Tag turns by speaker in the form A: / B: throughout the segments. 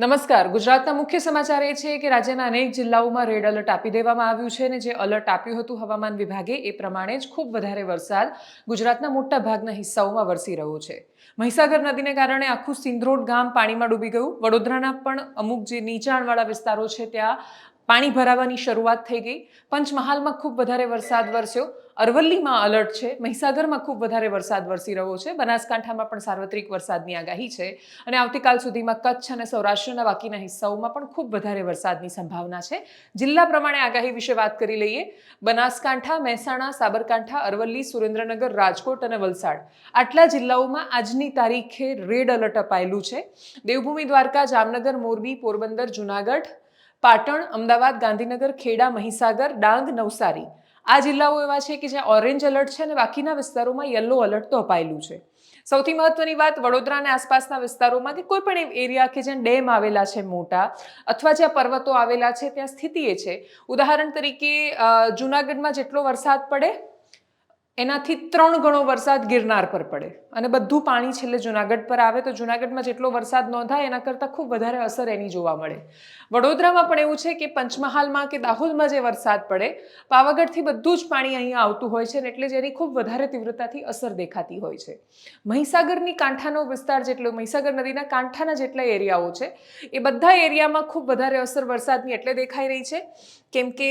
A: નમસ્કાર. ગુજરાતના મુખ્ય સમાચાર એ છે કે રાજ્યના અનેક જિલ્લાઓમાં રેડ એલર્ટ આપી દેવામાં આવ્યું છે અને જે એલર્ટ આપ્યું હતું હવામાન વિભાગે એ પ્રમાણે જ ખૂબ વધારે વરસાદ ગુજરાતના મોટા ભાગના હિસ્સાઓમાં વરસી રહ્યો છે. મહીસાગર નદીને કારણે આખું સિંધરોડ ગામ પાણીમાં ડૂબી ગયું. વડોદરાના પણ અમુક જે નીચાણવાળા વિસ્તારો છે, ત્યાં પાણી ભરાવાની શરૂઆત થઈ ગઈ. પંચમહાલમાં ખૂબ વધારે વરસાદ વરસ્યો. અરવલ્લીમાં અલર્ટ છે. મહીસાગરમાં ખૂબ વધારે વરસાદ વરસી રહ્યો છે. બનાસકાંઠામાં પણ સાર્વત્રિક વરસાદની આગાહી છે. અને આવતીકાલ સુધીમાં કચ્છ અને સૌરાષ્ટ્રના બાકીના હિસ્સાઓમાં પણ ખૂબ વધારે વરસાદની સંભાવના છે. જિલ્લા પ્રમાણે આગાહી વિશે વાત કરી લઈએ. બનાસકાંઠા, મહેસાણા, સાબરકાંઠા, અરવલ્લી, સુરેન્દ્રનગર, રાજકોટ અને વલસાડ આટલા જિલ્લાઓમાં આજની તારીખે રેડ અલર્ટ અપાયેલું છે. દેવભૂમિ દ્વારકા, જામનગર, મોરબી, પોરબંદર, જુનાગઢ પાટણ, અમદાવાદ, ગાંધીનગર, ખેડા, મહીસાગર, ડાંગ, નવસારી. આ જિલ્લાઓ એવા છે કે જ્યાં ઓરેન્જ એલર્ટ છે અને બાકીના વિસ્તારોમાં યલો એલર્ટ તો અપાયેલું છે. સૌથી મહત્વની વાત વડોદરા અને આસપાસના વિસ્તારોમાં કે કોઈ પણ એરિયા કે જ્યાં ડેમ આવેલા છે મોટા અથવા જ્યાં પર્વતો આવેલા છે ત્યાં સ્થિતિ એ છે. ઉદાહરણ તરીકે જુનાગઢમાં જેટલો વરસાદ પડે એનાથી ત્રણ ગણો વરસાદ ગિરનાર પર પડે. અને બધું પાણી છેલ્લે જુનાગઢ પર આવે તો જુનાગઢમાં જેટલો વરસાદ નોંધાય, એના કરતાં ખૂબ વધારે અસર એની જોવા મળે. વડોદરામાં પણ એવું છે કે પંચમહાલમાં કે દાહોદમાં જે વરસાદ પડે, પાવાગઢથી બધું જ પાણી અહીંયા આવતું હોય છે એટલે જેની ખૂબ વધારે તીવ્રતાથી અસર દેખાતી હોય છે. મહીસાગરની કાંઠાનો વિસ્તાર જેટલો, મહીસાગર નદીના કાંઠાના જેટલા એરિયાઓ છે, એ બધા એરિયામાં ખૂબ વધારે અસર વરસાદની એટલે દેખાઈ રહી છે. કેમ કે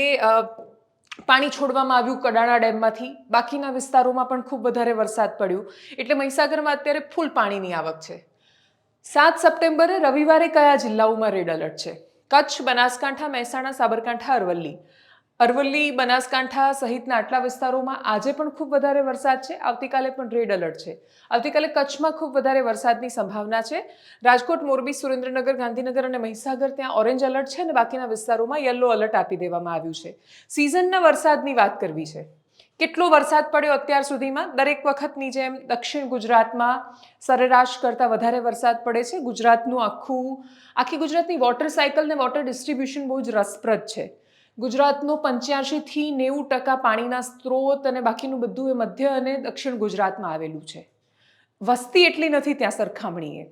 A: પાણી છોડવામાં આવ્યું કડાણા ડેમમાંથી. બાકીના વિસ્તારોમાં પણ ખૂબ વધારે વરસાદ પડ્યો. એટલે મહીસાગરમાં અત્યારે ફૂલ પાણીની આવક છે. સાત સપ્ટેમ્બરે રવિવારે કયા જિલ્લાઓમાં રેડ એલર્ટ છે? કચ્છ, બનાસકાંઠા, મહેસાણા, સાબરકાંઠા, અરવલ્લી. અરવલ્લી, બનાસકાંઠા સહિતના આટલા વિસ્તારોમાં આજે પણ ખૂબ વધારે વરસાદ છે. આવતીકાલે પણ રેડ એલર્ટ છે. આવતીકાલે કચ્છમાં ખૂબ વધારે વરસાદની સંભાવના છે. રાજકોટ, મોરબી, સુરેન્દ્રનગર, ગાંધીનગર અને મહીસાગર ત્યાં ઓરેન્જ એલર્ટ છે અને બાકીના વિસ્તારોમાં યલો એલર્ટ આપી દેવામાં આવ્યું છે. સિઝનના વરસાદની વાત કરવી છે. કેટલો વરસાદ પડ્યો અત્યાર સુધીમાં? દરેક વખતની જેમ દક્ષિણ ગુજરાતમાં સરેરાશ કરતાં વધારે વરસાદ પડે છે. ગુજરાતનું આખું, આખી ગુજરાતની વોટર સાયકલ ને વોટર ડિસ્ટ્રીબ્યુશન બહુ જ રસપ્રદ છે. ગુજરાતનું પંચ્યાસીથી નેવું ટકા પાણીના સ્ત્રોત અને બાકીનું બધું એ મધ્ય અને દક્ષિણ ગુજરાતમાં આવેલું છે. વસ્તી એટલી નથી ત્યાં સરખામણીએ.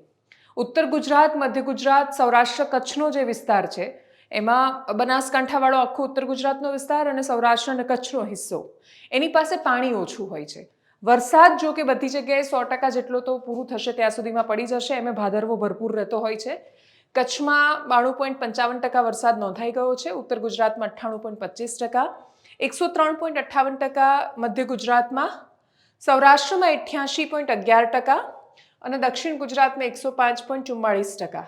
A: ઉત્તર ગુજરાત, મધ્ય ગુજરાત, સૌરાષ્ટ્ર કચ્છનો જે વિસ્તાર છે, એમાં બનાસકાંઠાવાળો આખો ઉત્તર ગુજરાતનો વિસ્તાર અને સૌરાષ્ટ્ર અને કચ્છનો હિસ્સો. એની પાસે પાણી ઓછું હોય છે. વરસાદ જો કે બધી જગ્યાએ સો ટકા જેટલો તો પૂરું થશે, ત્યાં સુધીમાં પડી જશે. એમાં ભાદરવો ભરપૂર રહેતો હોય છે. કચ્છમાં બાણું પોઈન્ટ પંચાવન ટકા વરસાદ નોંધાઈ ગયો છે. ઉત્તર ગુજરાતમાં અઠ્ઠાણું પોઈન્ટ પચીસ ટકા, એકસો ત્રણ પોઈન્ટ અઠ્ઠાવન ટકા મધ્ય ગુજરાતમાં, સૌરાષ્ટ્રમાં અઠ્યાસી પોઈન્ટ અગિયાર ટકા અને દક્ષિણ ગુજરાતમાં એકસો પાંચ પોઈન્ટ ચુમ્માળીસ ટકા.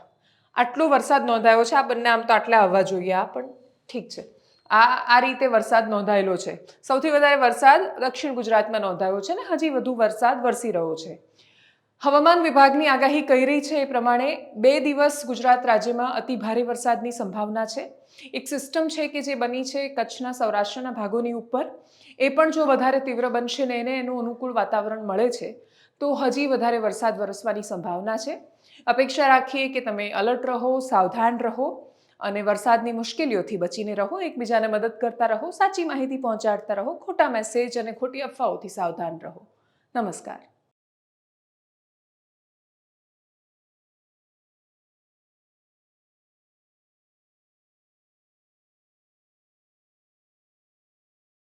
A: આટલો વરસાદ નોંધાયો છે. આ બંને આમ તો આટલા આવવા જોઈએ. આ પણ ઠીક છે. આ આ રીતે વરસાદ નોંધાયેલો છે. સૌથી વધારે વરસાદ દક્ષિણ ગુજરાતમાં નોંધાયો છે ને હજી વધુ વરસાદ વરસી રહ્યો છે. હવામાન વિભાગની આગાહી કહી રહી છે એ પ્રમાણે બે દિવસ ગુજરાત રાજ્યમાં અતિ ભારે વરસાદની સંભાવના છે. એક સિસ્ટમ છે કે જે બની છે કચ્છના સૌરાષ્ટ્રના ભાગોની ઉપર. એ પણ જો વધારે તીવ્ર બનશે ને એને એનું અનુકૂળ વાતાવરણ મળે છે, તો હજી વધારે વરસાદ વરસવાની સંભાવના છે. અપેક્ષા રાખીએ કે તમે અલર્ટ રહો, સાવધાન રહો અને વરસાદની મુશ્કેલીઓથી બચીને રહો, એકબીજાને મદદ કરતા રહો, સાચી માહિતી પહોંચાડતા રહો, ખોટા મેસેજ અને ખોટી અફવાઓથી સાવધાન રહો. નમસ્કાર.